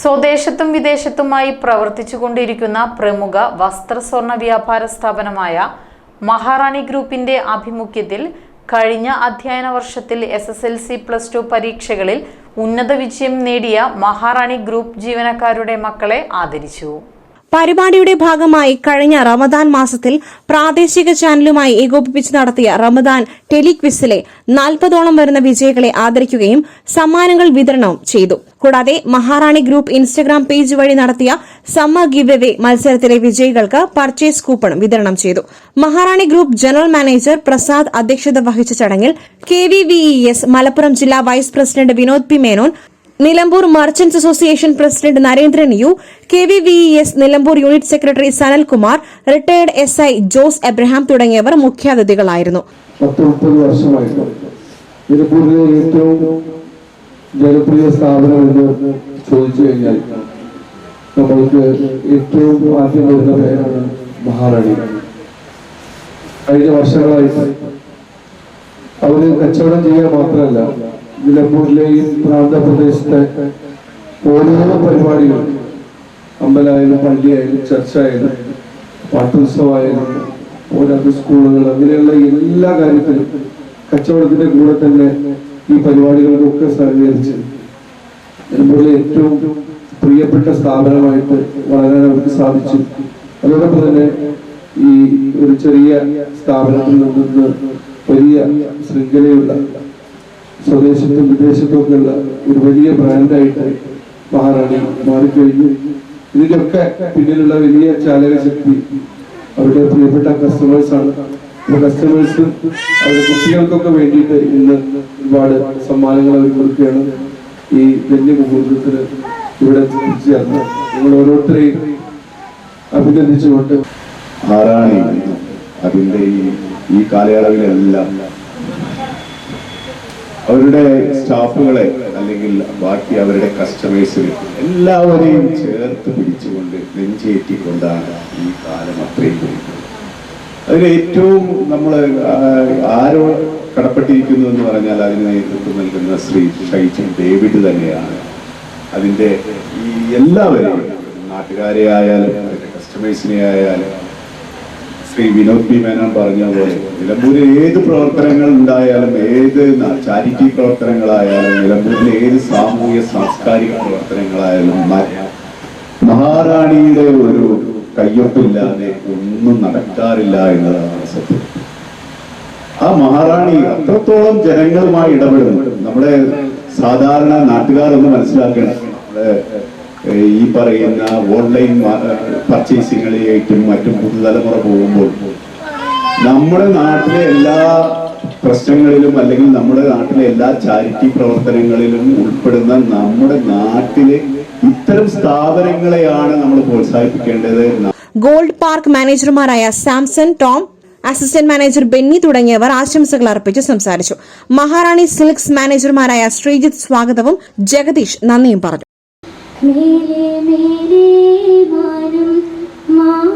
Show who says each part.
Speaker 1: സ്വദേശത്തും വിദേശത്തുമായി പ്രവർത്തിച്ചുകൊണ്ടിരിക്കുന്ന പ്രമുഖ വസ്ത്ര സ്വർണ വ്യാപാര സ്ഥാപനമായ മഹാറാണി ഗ്രൂപ്പിന്റെ ആഭിമുഖ്യത്തിൽ കഴിഞ്ഞ അധ്യയന വർഷത്തിൽ S S L C plus two പരീക്ഷകളിൽ ഉന്നത വിജയം നേടിയ മഹാറാണി ഗ്രൂപ്പ് ജീവനക്കാരുടെ മക്കളെ ആദരിച്ചു.
Speaker 2: പരിപാടിയുടെ ഭാഗമായി കഴിഞ്ഞ റമദാൻ മാസത്തിൽ പ്രാദേശിക ചാനലുമായി ഏകോപിപ്പിച്ച് നടത്തിയ റമദാൻ ടെലിക്വിസിലെ നാൽപ്പതോളം വരുന്ന വിജയികളെ ആദരിക്കുകയും സമ്മാനങ്ങൾ വിതരണവും ചെയ്തു. കൂടാതെ മഹാറാണി ഗ്രൂപ്പ് ഇൻസ്റ്റഗ്രാം പേജ് വഴി നടത്തിയ സമ്മർ ഗിവ് എവേ മത്സരത്തിലെ വിജയികൾക്ക് പർച്ചേസ് കൂപ്പൺ വിതരണം ചെയ്തു. Maharani group general manager Prasad അധ്യക്ഷത വഹിച്ച ചടങ്ങിൽ K V V E S Malappuram ജില്ലാ vice president Vinod P Menon Nilambur merchants association president Narendran U K V V S Nilambur unit secretary Sanalkumar retired S I Jose Abraham തുടങ്ങിയവർ മുഖ്യാതിഥികളായിരുന്നു.
Speaker 3: ഏറ്റവും ജനപ്രിയ ഏറ്റവും കഴിഞ്ഞ വർഷങ്ങളായിട്ട് അവർ കച്ചവടം ചെയ്യുക മാത്രമല്ല നിലമ്പൂരിലെ ഈ പ്രാന്തപ്രദേശത്തെ ഓരോ പരിപാടികളും അമ്പലമായാലും പള്ളിയായാലും ചർച്ചായാലും പാട്ടുത്സവമായാലും ഓരോ സ്കൂളുകൾ അങ്ങനെയുള്ള എല്ലാ കാര്യത്തിലും കച്ചവടത്തിന്റെ കൂടെ തന്നെ ഈ പരിപാടികൾക്കൊക്കെ സഹകരിച്ച് നിലമ്പൂരിലെ ഏറ്റവും പ്രിയപ്പെട്ട സ്ഥാപനമായിട്ട് വളരാൻ അവർക്ക് സാധിച്ചു. അതോടൊപ്പം തന്നെ ഈ ഒരു ചെറിയ സ്ഥാപനത്തിൽ നിന്ന് വലിയ ശൃംഖലയുള്ള സ്വദേശത്തും വിദേശത്തും ഒക്കെയുള്ള ഒരു വലിയ ബ്രാൻഡായിട്ട് മഹാറാണി മാറിക്കഴിഞ്ഞു. ഇതിന്റെയൊക്കെ പിന്നിലുള്ള വലിയ ചാലകശക്തി അവരുടെ പ്രിയപ്പെട്ട കസ്റ്റമേഴ്സാണ് കസ്റ്റമേഴ്സ് അവരുടെ കുട്ടികൾക്കൊക്കെ വേണ്ടിയിട്ട് ഇന്ന് ഒരുപാട് സമ്മാനങ്ങൾ അവർ കൊടുക്കുകയാണ്. ഈ വലിയ മുഹൂർത്തത്തിൽ ഇവിടെ ചേർന്ന് നിങ്ങൾ ഓരോരുത്തരെയും അഭിനന്ദിച്ചുകൊണ്ട്
Speaker 4: ആരാണി അതിന്റെ ഈ ഈ കാലയളവിലെല്ലാം അവരുടെ സ്റ്റാഫുകളെ അല്ലെങ്കിൽ ബാക്കി അവരുടെ കസ്റ്റമേഴ്സിനെ എല്ലാവരെയും ചേർത്ത് പിടിച്ചുകൊണ്ട് നെഞ്ചേറ്റിക്കൊണ്ടാണ് ഈ കാലം അത്രയും പോയിട്ടുള്ളത് അതിൽ ഏറ്റവും നമ്മൾ ആരോ കടപ്പെട്ടിരിക്കുന്നു എന്ന് പറഞ്ഞാൽ അതിന് നേതൃത്വം നൽകുന്ന ശ്രീ ഷൈജു ഡേവിഡ് തന്നെയാണ്. അതിന്റെ ഈ എല്ലാവരെയും നാട്ടുകാരെ ആയാലും അതിന്റെ കസ്റ്റമേഴ്സിനെ ആയാലും ശ്രീ വിനോദ് പി മേനോൻ പറഞ്ഞ പോലെ നിലമ്പൂരിൽ ഏത് പ്രവർത്തനങ്ങൾ ഉണ്ടായാലും ഏത് ചാരിറ്റി പ്രവർത്തനങ്ങളായാലും നിലമ്പൂരിലെ ഏത് സാമൂഹ്യ സാംസ്കാരിക പ്രവർത്തനങ്ങളായാലും മഹാറാണിയുടെ ഒരു കയ്യൊപ്പില്ലാതെ ഒന്നും നടക്കാറില്ല എന്നതാണ് സത്യം. ആ മഹാറാണി അത്രത്തോളം ജനങ്ങളുമായി ഇടപെടുന്നു. നമ്മുടെ സാധാരണ നാട്ടുകാരൊന്ന് മനസ്സിലാക്കണം. നമ്മുടെ ഈ പറയുന്ന ഓൺലൈൻ പർച്ചേസിങ്ങിലേക്കും മറ്റും പുതുതലമുറ പോകുമ്പോൾ നമ്മുടെ നാട്ടിലെ എല്ലാ പ്രശ്നങ്ങളിലും അല്ലെങ്കിൽ നമ്മുടെ നാട്ടിലെ എല്ലാ ചാരിറ്റി പ്രവർത്തനങ്ങളിലും ഉൾപ്പെടുന്ന നമ്മുടെ നാട്ടിലെ ഇത്തരം സ്ഥാപനങ്ങളെയാണ് നമ്മൾ പ്രോത്സാഹിപ്പിക്കേണ്ടത്
Speaker 2: ഗോൾഡ് പാർക്ക് മാനേജർമാരായ സാംസൺ ടോം അസിസ്റ്റന്റ് മാനേജർ ബെന്നി തുടങ്ങിയവർ ആശംസകൾ അർപ്പിച്ച് സംസാരിച്ചു. മഹാറാണി സിൽക്സ് മാനേജർമാരായ ശ്രീജിത്ത് സ്വാഗതവും ജഗദീഷ് നന്ദിയും പറഞ്ഞു.
Speaker 5: മേലെ മേലെ മാനം മാനം